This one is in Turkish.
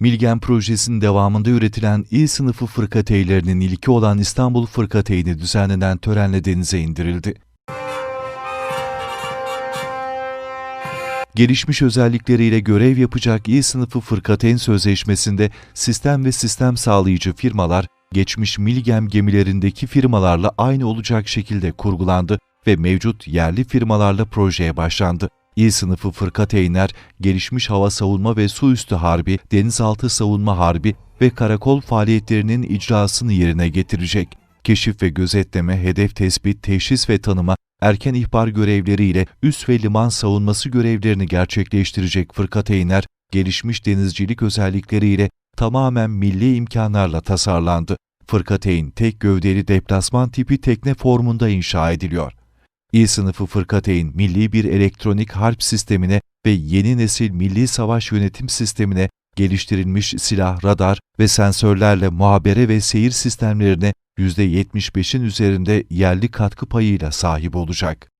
Milgen projesinin devamında üretilen İ sınıfı fırkateylerinin ilki olan İstanbul Fırkateyni düzenlenen törenle denize indirildi. Gelişmiş özellikleriyle görev yapacak İ sınıfı fırkateyn sözleşmesinde sistem ve sistem sağlayıcı firmalar, geçmiş Milgem gemilerindeki firmalarla aynı olacak şekilde kurgulandı ve mevcut yerli firmalarla projeye başlandı. İ sınıfı fırkateynler, gelişmiş hava savunma ve su üstü harbi, denizaltı savunma harbi ve karakol faaliyetlerinin icrasını yerine getirecek. Keşif ve gözetleme, hedef tespit, teşhis ve tanıma, erken ihbar görevleriyle üst ve liman savunması görevlerini gerçekleştirecek fırkateynler, gelişmiş denizcilik özellikleriyle tamamen milli imkanlarla tasarlandı. Fırkateyn, tek gövdeli deplasman tipi tekne formunda inşa ediliyor. İ sınıfı fırkateyn, milli bir elektronik harp sistemine ve yeni nesil milli savaş yönetim sistemine geliştirilmiş silah, radar ve sensörlerle muhabere ve seyir sistemlerine %75'in üzerinde yerli katkı payıyla sahip olacak.